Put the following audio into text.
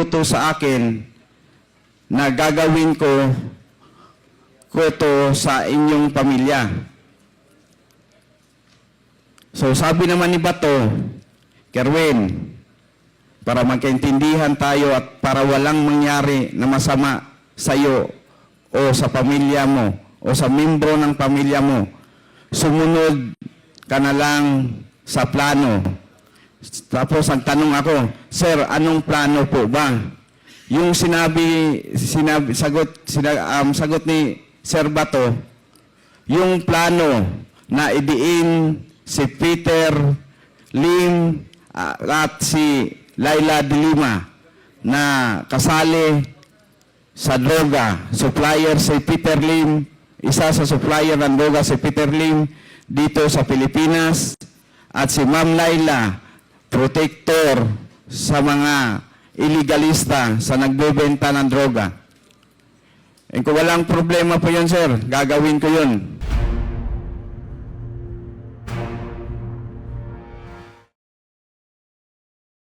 utos sa akin na gagawin ko ko to sa inyong pamilya. So sabi naman ni Bato, Kerwin, para magkaintindihan tayo at para walang mangyari na masama sa iyo o sa pamilya mo o sa membro ng pamilya mo, sumunod ka na lang sa plano. Tapos ang tanong ako, Sir, anong plano po ba? Yung sinabi, sinabi sagot, sina, um, sagot ni Sir Bato, yung plano na idiin si Peter Lim ah, at si Laila de Lima na kasali sa droga. Supplier si Peter Lim, isa sa supplier ng droga si Peter Lim dito sa Pilipinas at si Ma'am Laila, protector sa mga illegalista sa nagbebenta ng droga. Eh, kung walang problema po yun, sir, gagawin ko yun.